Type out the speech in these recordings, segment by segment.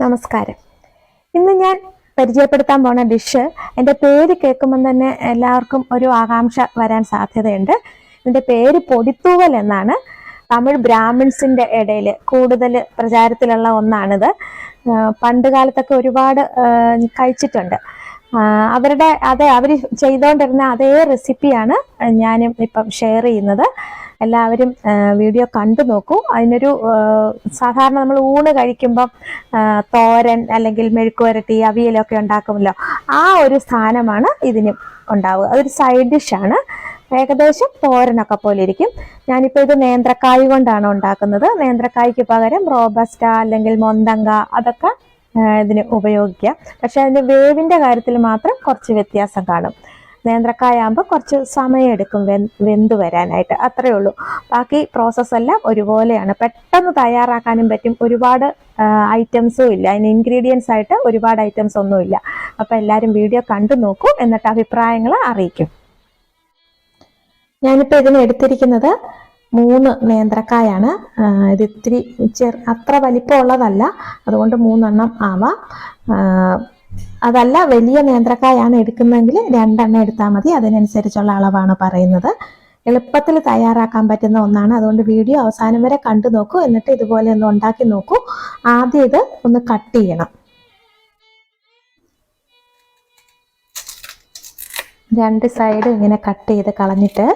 നമസ്കാരം. ഇന്ന് ഞാൻ പരിചയപ്പെടുത്താൻ പോണ ഡിഷ് എന്റെ പേര് കേൾക്കുമ്പോൾ തന്നെ എല്ലാവർക്കും ഒരു ആകാംക്ഷ വരാൻ സാധ്യതയുണ്ട്. ഇതിന്റെ പേര് പൊടിത്തൂവൽ എന്നാണ്. തമിഴ് ബ്രാഹ്മിൺസിന്റെ ഇടയിൽ കൂടുതൽ പ്രചാരത്തിലുള്ള ഒന്നാണിത്. പണ്ട് കാലത്തൊക്കെ ഒരുപാട് കഴിച്ചിട്ടുണ്ട്. അവരുടെ അതെ അവർ ചെയ്തുകൊണ്ടിരുന്ന അതേ റെസിപ്പിയാണ് ഞാനും ഇപ്പം ഷെയർ ചെയ്യുന്നത്. എല്ലാവരും വീഡിയോ കണ്ടു നോക്കൂ. അതിനൊരു സാധാരണ നമ്മൾ ഊണ് കഴിക്കുമ്പം തോരൻ അല്ലെങ്കിൽ മെഴുക്കുവരട്ടി അവിയലൊക്കെ ഉണ്ടാക്കുമല്ലോ. ആ ഒരു സ്ഥാനമാണ് ഇതിനും ഉണ്ടാവുക. അതൊരു സൈഡ് ഡിഷാണ് ഏകദേശം തോരനൊക്കെ പോലെ ഇരിക്കും. ഞാനിപ്പോൾ ഇത് നേന്ത്രക്കായ കൊണ്ടാണ് ഉണ്ടാക്കുന്നത്. നേന്ത്രക്കായ്ക്ക് പകരം റോബസ്റ്റ അല്ലെങ്കിൽ മൊന്തങ്ക അതൊക്കെ ഇതിന് ഉപയോഗിക്കാം. പക്ഷെ അതിന്റെ വേവിന്റെ കാര്യത്തിൽ മാത്രം കുറച്ച് വ്യത്യാസം കാണും. നേന്ത്രക്കായ ആകുമ്പോൾ കുറച്ച് സമയമെടുക്കും വെന്ത് വരാനായിട്ട്. അത്രയേ ഉള്ളൂ. ബാക്കി പ്രോസസ്സ് എല്ലാം ഒരുപോലെയാണ്. പെട്ടെന്ന് തയ്യാറാക്കാനും പറ്റും. ഒരുപാട് ഐറ്റംസും ഇല്ല. അതിന് ഇൻഗ്രീഡിയൻസ് ആയിട്ട് ഒരുപാട് ഐറ്റംസ് ഒന്നുമില്ല അപ്പോൾ എല്ലാവരും വീഡിയോ കണ്ടു നോക്കൂ. എന്നിട്ട് അഭിപ്രായങ്ങൾ അറിയിക്കും. ഞാനിപ്പോൾ ഇതിന് എടുത്തിരിക്കുന്നത് മൂന്ന് നേന്ത്രക്കായാണ്. ഇത് ഇത്തിരി ചെറു അത്ര വലിപ്പമുള്ളതല്ല. അതുകൊണ്ട് മൂന്നെണ്ണം ആവാം. അതല്ല വലിയ നേന്ത്രക്കായാണ് എടുക്കുന്നതെങ്കിൽ രണ്ടെണ്ണം എടുത്താൽ മതി. അതിനനുസരിച്ചുള്ള അളവാണ് പറയുന്നത്. എളുപ്പത്തിൽ തയ്യാറാക്കാൻ പറ്റുന്ന ഒന്നാണ്. അതുകൊണ്ട് വീഡിയോ അവസാനം വരെ കണ്ടു നോക്കൂ. എന്നിട്ട് ഇതുപോലെ ഒന്ന് ഉണ്ടാക്കി നോക്കൂ. ആദ്യം ഇത് ഒന്ന് കട്ട് ചെയ്യണം. രണ്ട് സൈഡ് ഇങ്ങനെ കട്ട് ചെയ്ത് കളഞ്ഞിട്ട്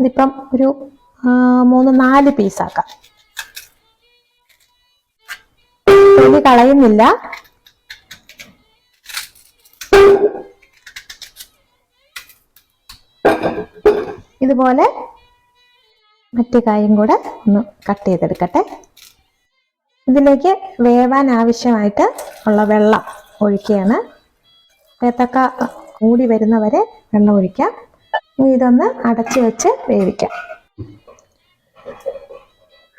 ഇതിപ്പം ഒരു മൂന്ന് നാല് പീസാക്കാം കളയുന്നില്ല. ഇതുപോലെ മറ്റു കായും കൂടെ ഒന്ന് കട്ട് ചെയ്തെടുക്കട്ടെ. ഇതിലേക്ക് വേവാൻ ആവശ്യമായിട്ട് ഉള്ള വെള്ളം ഒഴിക്കുകയാണ്. ഏത്തക്ക കൂടി വരുന്നവരെ വെള്ളം ഒഴിക്കാം. ഇനി ഇതൊന്ന് അടച്ചു വെച്ച് വേവിക്കാം.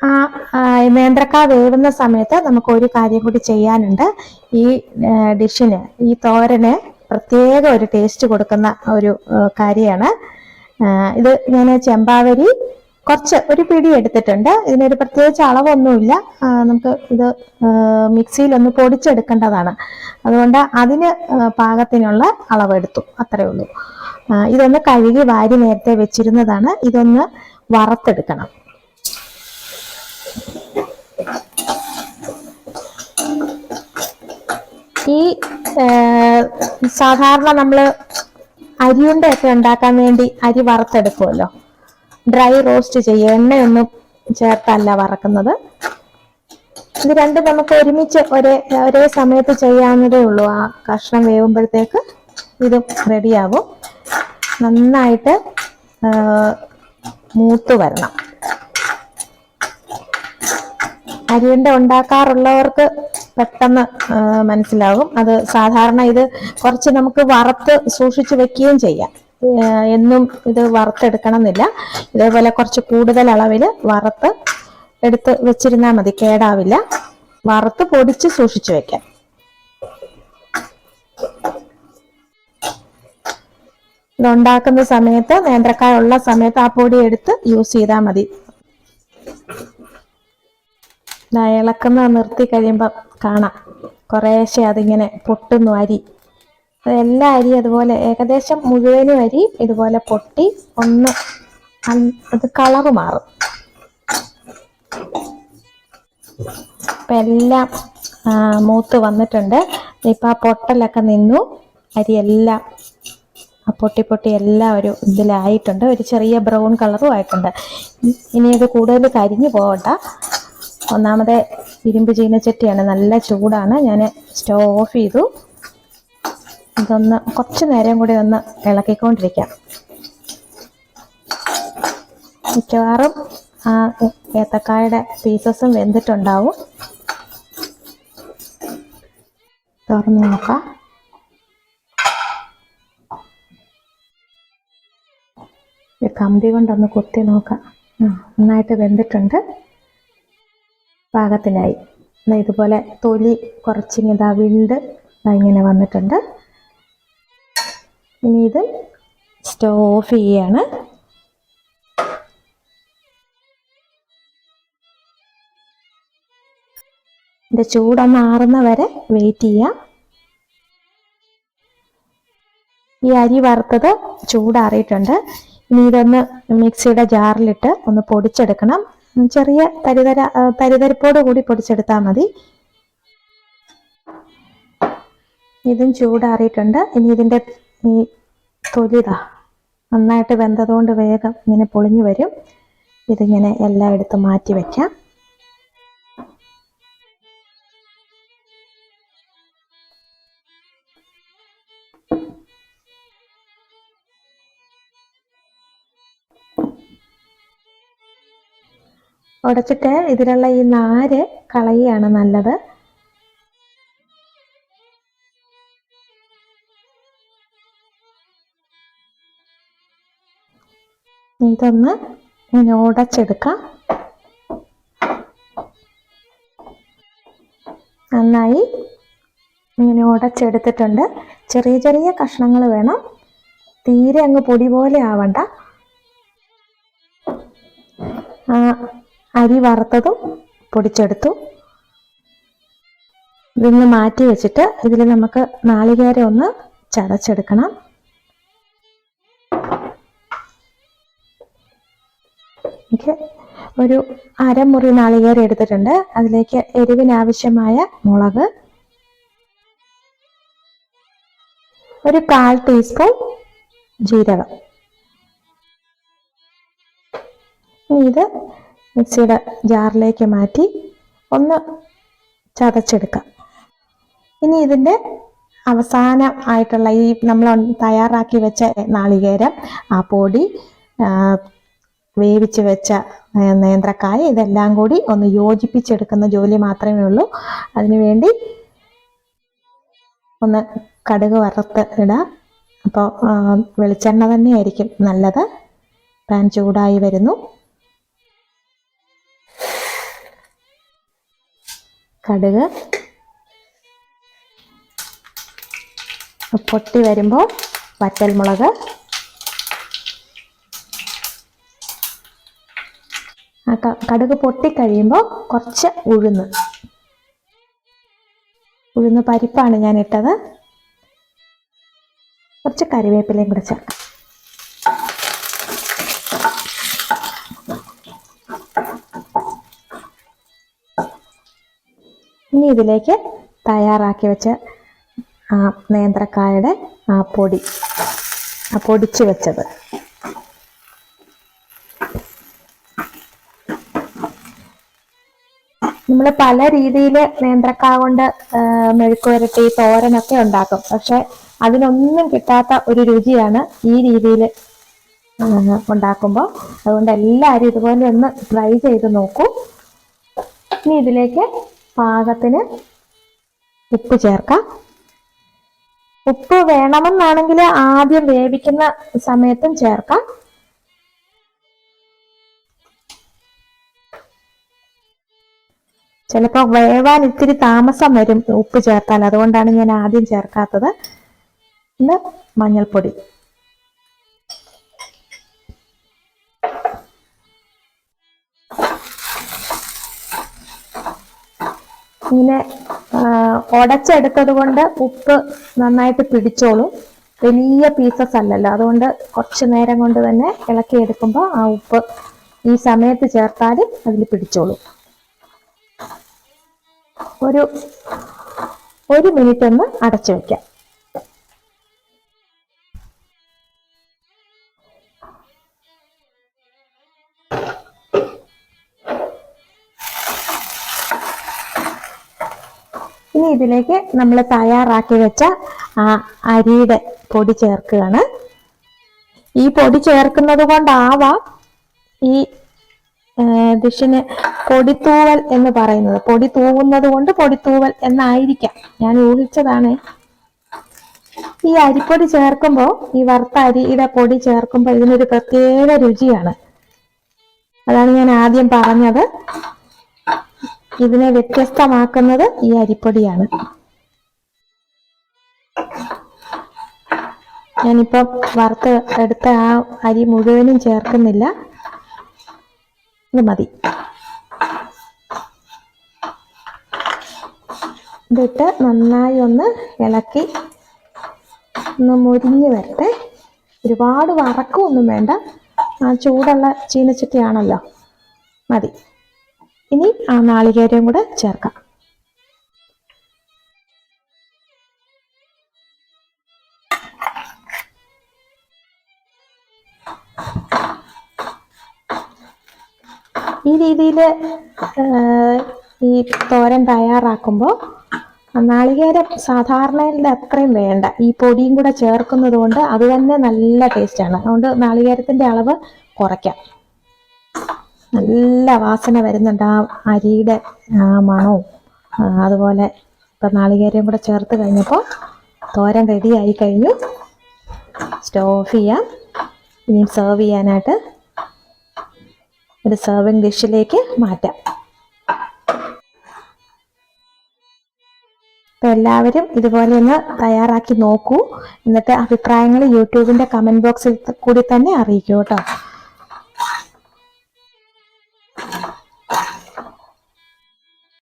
ആ നേന്ത്രക്ക വേവുന്ന സമയത്ത് നമുക്ക് ഒരു കാര്യം കൂടി ചെയ്യാനുണ്ട്. ഈ ഡിഷിന് ഈ തോരന് പ്രത്യേക ഒരു ടേസ്റ്റ് കൊടുക്കുന്ന ഒരു കാര്യമാണ്. ഇത് ഞാൻ ചെമ്പാവരി കുറച്ച് ഒരു പിടി എടുത്തിട്ടുണ്ട്. ഇതിനൊരു പ്രത്യേകിച്ച് അളവൊന്നുമില്ല. നമുക്ക് ഇത് മിക്സിയിൽ ഒന്ന് പൊടിച്ചെടുക്കേണ്ടതാണ്. അതുകൊണ്ട് അതിന് പാകത്തിനുള്ള അളവ് എടുത്തു അത്രേ ഉള്ളൂ. ഇതൊന്ന് കഴുകി വാരി നേരത്തെ വെച്ചിരുന്നതാണ്. ഇതൊന്ന് വറുത്തെടുക്കണം. ഈ സാധാരണ നമ്മൾ അരിയുണ്ടയൊക്കെ ഉണ്ടാക്കാൻ വേണ്ടി അരി വറുത്തെടുക്കുമല്ലോ. ഡ്രൈ റോസ്റ്റ് ചെയ്യുക. എണ്ണയൊന്നും ചേർത്തല്ല വറക്കുന്നത്. ഇത് രണ്ടും നമുക്ക് ഒരുമിച്ച് ഒരേ ഒരേ സമയത്ത് ചെയ്യാവുന്നതേ ഉള്ളൂ. ആ കഷ്ണം വേവുമ്പോഴത്തേക്ക് ഇതും റെഡിയാവും നന്നായിട്ട് മൂത്ത് വരണം. അരിയുണ്ട ഉണ്ടാക്കാറുള്ളവർക്ക് പെട്ടെന്ന് മനസ്സിലാകും. അത് സാധാരണ ഇത് കുറച്ച് നമുക്ക് വറുത്ത് സൂക്ഷിച്ചു വെക്കുകയും ചെയ്യാം. എന്നും ഇത് വറുത്തെടുക്കണമെന്നില്ല. ഇതേപോലെ കുറച്ച് കൂടുതൽ അളവിൽ വറുത്ത് എടുത്ത് വെച്ചിരുന്നാൽ മതി കേടാവില്ല. വറുത്ത് പൊടിച്ച് സൂക്ഷിച്ചു വെക്കാം. ഇതുണ്ടാക്കുന്ന സമയത്ത് നേന്ത്രക്കായ ഉള്ള സമയത്ത് ആ പൊടി എടുത്ത് യൂസ് ചെയ്താൽ മതി. ഇളക്കുന്ന നിർത്തി കഴിയുമ്പോൾ കാണാം. കുറേശ്ശെ അതിങ്ങനെ പൊട്ടുന്നു അരി. എല്ലാ അരി അതുപോലെ ഏകദേശം മുഴുവനും അരി ഇതുപോലെ പൊട്ടി ഒന്ന് അത് കളറ് മാറും. ഇപ്പം എല്ലാം മൂത്ത് വന്നിട്ടുണ്ട്. ഇപ്പം ആ പൊട്ടലൊക്കെ നിന്നു. അരിയെല്ലാം ആ പൊട്ടി പൊട്ടി എല്ലാം ഒരു ഇതിലായിട്ടുണ്ട്. ഒരു ചെറിയ ബ്രൗൺ കളറും ആയിട്ടുണ്ട്. ഇനി ഇത് കൂടുതൽ കരിഞ്ഞു പോകണ്ട ഒന്നാമതെ ഇരുമ്പ് ചീനച്ചട്ടിയാണ് നല്ല ചൂടാണ്. ഞാൻ സ്റ്റവ് ഓഫ് ചെയ്തു. ഇതൊന്ന് കുറച്ച് നേരം കൂടി ഒന്ന് ഇളക്കിക്കൊണ്ടിരിക്കാം. മിക്കവാറും ആ ഏത്തക്കായുടെ പീസസും വെന്തിട്ടുണ്ടാവും. തുറന്ന് നോക്കാം. കമ്പി കൊണ്ടൊന്ന് കുത്തി നോക്കാം. നന്നായിട്ട് വെന്തിട്ടുണ്ട്. പാകത്തിനായി. ഇതുപോലെ തൊലി കുറച്ചിങ്ങനെ വിണ്ട് ഇങ്ങനെ വന്നിട്ടുണ്ട്. ഇനി ഇത് സ്റ്റവ് ഓഫ് ചെയ്യാണ്. ഇതിന്റെ ചൂടൊന്ന് ആറുന്ന വരെ വെയിറ്റ് ചെയ്യാം. ഈ അരി വറുത്തത് ചൂടാറിയിട്ടുണ്ട്. ഇനി ഇതൊന്ന് മിക്സിയുടെ ജാറിലിട്ട് ഒന്ന് പൊടിച്ചെടുക്കണം. ചെറിയ തരിതര തരിതരിപ്പോട് കൂടി പൊടിച്ചെടുത്താൽ മതി. ഇതും ചൂടാറിയിട്ടുണ്ട്. ഇനി ഇതിന്റെ ഈ തൊലിതാ നന്നായിട്ട് വെന്തതുകൊണ്ട് വേഗം ഇങ്ങനെ പൊളിഞ്ഞു വരും. ഇതിങ്ങനെ എല്ലാം മാറ്റി വയ്ക്കാം ഉടച്ചിട്ട് ഇതിലുള്ള ഈ നാര് കളയുകയാണ് നല്ലത്. ഇതൊന്ന് ഇങ്ങനെ ഉടച്ചെടുക്കാം. നന്നായി ഇങ്ങനെ ഉടച്ചെടുത്തിട്ടുണ്ട്. ചെറിയ ചെറിയ കഷ്ണങ്ങൾ വേണം. തീരെ അങ്ങ് പൊടി പോലെ ആവണ്ട. അരി വറുത്തതും പൊടിച്ചെടുത്തു. ഇതൊന്ന് മാറ്റി വെച്ചിട്ട് ഇതിൽ നമുക്ക് നാളികേരം ഒന്ന് ചതച്ചെടുക്കണം. ഒരു അരമുറി നാളികേര എടുത്തിട്ടുണ്ട്. അതിലേക്ക് എരിവിനാവശ്യമായ മുളക്. ഒരു കാൽ ടീസ്പൂൺ ജീരകം. ഇത് മിക്സിയുടെ ജാറിലേക്ക് മാറ്റി ഒന്ന് ചതച്ചെടുക്കാം. ഇനി ഇതിന്റെ അവസാനം ആയിട്ടുള്ള ഈ നമ്മൾ തയ്യാറാക്കി വെച്ച നാളികേരം ആ പൊടി വേവിച്ച് വെച്ച നേന്ത്രക്കായ ഇതെല്ലാം കൂടി ഒന്ന് യോജിപ്പിച്ചെടുക്കുന്ന ജോലി മാത്രമേ ഉള്ളൂ. അതിനുവേണ്ടി ഒന്ന് കടുക് വറുത്ത് ഇടാം. അപ്പോൾ വെളിച്ചെണ്ണ തന്നെയായിരിക്കും നല്ലത്. പാൻ ചൂടായി വരുന്നു. കടുക്. പൊട്ടി വരുമ്പോൾ വറ്റൽമുളക്. ആ കടുക് പൊട്ടിക്കഴിയുമ്പോൾ കുറച്ച് ഉഴുന്ന്. ഉഴുന്ന് പരിപ്പാണ് ഞാൻ ഇട്ടത് കുറച്ച് കറിവേപ്പിലയും കൂടെ ചേർക്കാം. ഇനി ഇതിലേക്ക് തയ്യാറാക്കി വെച്ച നേന്ത്രക്കായുടെ ആ പൊടി. പൊടിച്ച് വെച്ചത്. നമ്മൾ പല രീതിയിൽ നേന്ത്രക്കായ കൊണ്ട് മെഴുക്കുവരട്ടി തോരനൊക്കെ ഉണ്ടാക്കും. പക്ഷെ അതിനൊന്നും കിട്ടാത്ത ഒരു രുചിയാണ് ഈ രീതിയിൽ ഉണ്ടാക്കുമ്പോൾ അതുകൊണ്ട് എല്ലാവരും ഇതുപോലെ ഒന്ന് ട്രൈ ചെയ്ത് നോക്കൂ. ഇനി ഇതിലേക്ക് പാകത്തിന് ഉപ്പ് ചേർക്കാം. ഉപ്പ് വേണമെന്നാണെങ്കിൽ ആദ്യം വേവിക്കുന്ന സമയത്തും ചേർക്കാം. ചിലപ്പോൾ വേവാൻ ഇത്തിരി താമസം വരും ഉപ്പ് ചേർത്താൽ. അതുകൊണ്ടാണ് ഞാൻ ആദ്യം ചേർക്കാത്തത്. പിന്നെ മഞ്ഞൾപ്പൊടി. ഇങ്ങനെ ഉടച്ചെടുത്തത് കൊണ്ട് ഉപ്പ് നന്നായിട്ട് പിടിച്ചോളും. വലിയ പീസസ് അല്ലല്ലോ. അതുകൊണ്ട് കുറച്ച് നേരം കൊണ്ട് തന്നെ ഇളക്കി എടുക്കുമ്പോൾ ആ ഉപ്പ് ഈ സമയത്ത് ചേർത്താൽ അതിൽ പിടിച്ചോളും. ഒരു ഒരു മിനിറ്റ് ഒന്ന് അടച്ചു വെക്കാം. ഇനി ഇതിലേക്ക് നമ്മൾ തയ്യാറാക്കി വെച്ച അരിയുടെ പൊടി ചേർക്കുകയാണ്. ഈ പൊടി ചേർക്കുന്നത് കൊണ്ടാവാം ഈ ഡിഷിന് പൊടിത്തൂവൽ എന്ന് പറയുന്നത്. പൊടി തൂവുന്നത് കൊണ്ട് പൊടിത്തൂവൽ എന്നായിരിക്കാം. ഞാൻ ഊഹിച്ചതാണ്. ഈ അരിപ്പൊടി ചേർക്കുമ്പോൾ ഈ വറുത്ത അരിയുടെ പൊടി ചേർക്കുമ്പോൾ ഇതിനൊരു പ്രത്യേക രുചിയാണ്. അതാണ് ഞാൻ ആദ്യം പറഞ്ഞത്. ഇതിനെ വ്യത്യസ്തമാക്കുന്നത് ഈ അരിപ്പൊടിയാണ്. ഞാനിപ്പം വറുത്ത് എടുത്ത ആ അരി മുഴുവനും ചേർക്കുന്നില്ല. ഇത് മതി. ഇതിട്ട് നന്നായി ഒന്ന് ഇളക്കി ഒന്ന് മുരിഞ്ഞ് വരട്ടെ. ഒരുപാട് വറക്കൊന്നും വേണ്ട. ആ ചൂടുള്ള ചീനച്ചട്ടിയാണല്ലോ. മതി. ഇനി ആ നാളികേരവും കൂടെ ചേർക്കാം. ഈ രീതിയിൽ ഈ തോരൻ തയ്യാറാക്കുമ്പോൾ നാളികേരം സാധാരണയുടെ അത്രയും വേണ്ട. ഈ പൊടിയും കൂടെ ചേർക്കുന്നത് കൊണ്ട് അത് തന്നെ നല്ല ടേസ്റ്റാണ് അതുകൊണ്ട് നാളികേരത്തിന്റെ അളവ് കുറയ്ക്കാം. നല്ല വാസന വരുന്നുണ്ട് ആ അരിയുടെ മണവും. അതുപോലെ ഇപ്പം നാളികേരയും കൂടെ ചേർത്ത് കഴിഞ്ഞപ്പോൾ തോരൻ റെഡി ആയി കഴിഞ്ഞു. സ്റ്റവ് ഓഫ് ചെയ്യാം. ഇനി സെർവ് ചെയ്യാനായിട്ട് ഒരു സെർവിങ് ഡിഷിലേക്ക് മാറ്റാം. അപ്പം എല്ലാവരും ഇതുപോലെ ഒന്ന് തയ്യാറാക്കി നോക്കൂ. എന്നിട്ട് അഭിപ്രായങ്ങൾ യൂട്യൂബിന്റെ കമന്റ് ബോക്സിൽ കൂടി തന്നെ അറിയിക്കൂ കേട്ടോ.